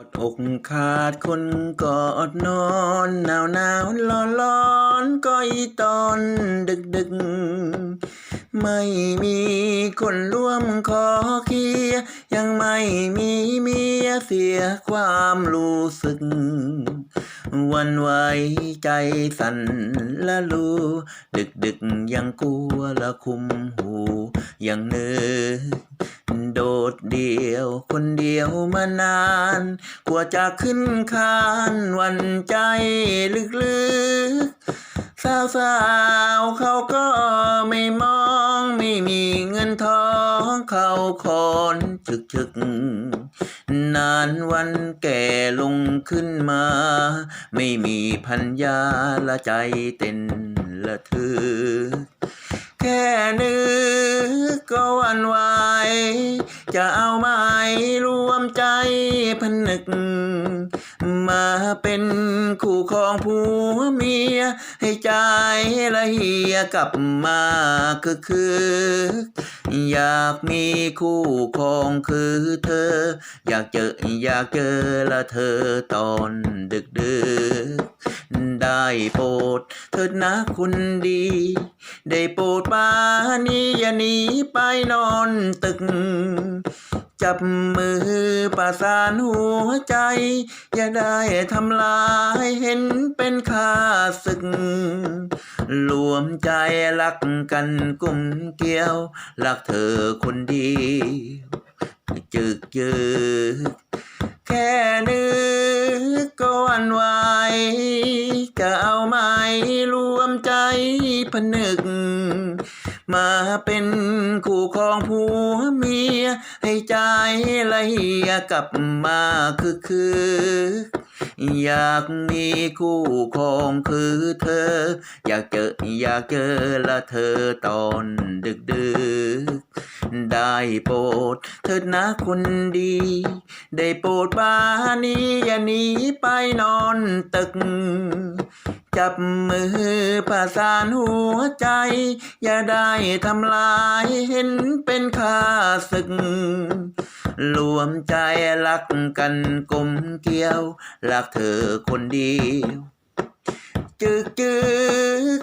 อดอกขาดคนกอดนอนหนาวหนาวร้อนร้อนก็อีตอนดึกดึกไม่มีคนร่วมขอเคียยังไม่มีเมียเสียความรู้สึก วันไหวใจสั่นละลูดึกดึกยังกลัวละคุมหูยังนึกโดเดียว คนเดียวมานานกว่าจะขึ้นคานวันใจลึกๆ สาวสาวๆเขาก็ไม่มองไม่มีเงินทองเขาคอนฉึกฉึกนานวันแก่ลงขึ้นมา ไม่มีพัญญาละใจเต้นละทึกแค่นึกก็วันไหว จะเอาไม้รวมใจพนึก มาเป็นคู่ครองผัวเมีย ให้ใจละเหียกลับมาคือคืออยากมีคู่ครองคือเธอ อยากเจออยากเจอละเธอตอนดึกดึก ได้โปรดเถิดนะคุณดี ได้โปรดมานี้อย่าหนีไปนอนตึก จับมือประสานหัวใจ อย่าได้ทำลายเห็นเป็นค่าศึกรวมใจรักกันกลุ่มเกี่ยว รักเธอคนดีจึกจึกแค่นึกก็วันวจ ใจพนึก มาเป็นคู่ครองผัวเมีย ให้ใจละเหียกลับมาคือคืออยากมีคู่ครองคือเธอ อยากเจออยากเจอละเธอตอนดึกดึกได้โปรดเถิดนะคนดี ได้โปรดบ้านี้อย่าหนีไปนอนตึก จับมือประสานหัวใจ อย่าได้ทำลายเห็นเป็นค่าศึกรวมใจรักกันกลมเกี่ยวรักเธอคนเดียวจึกจึก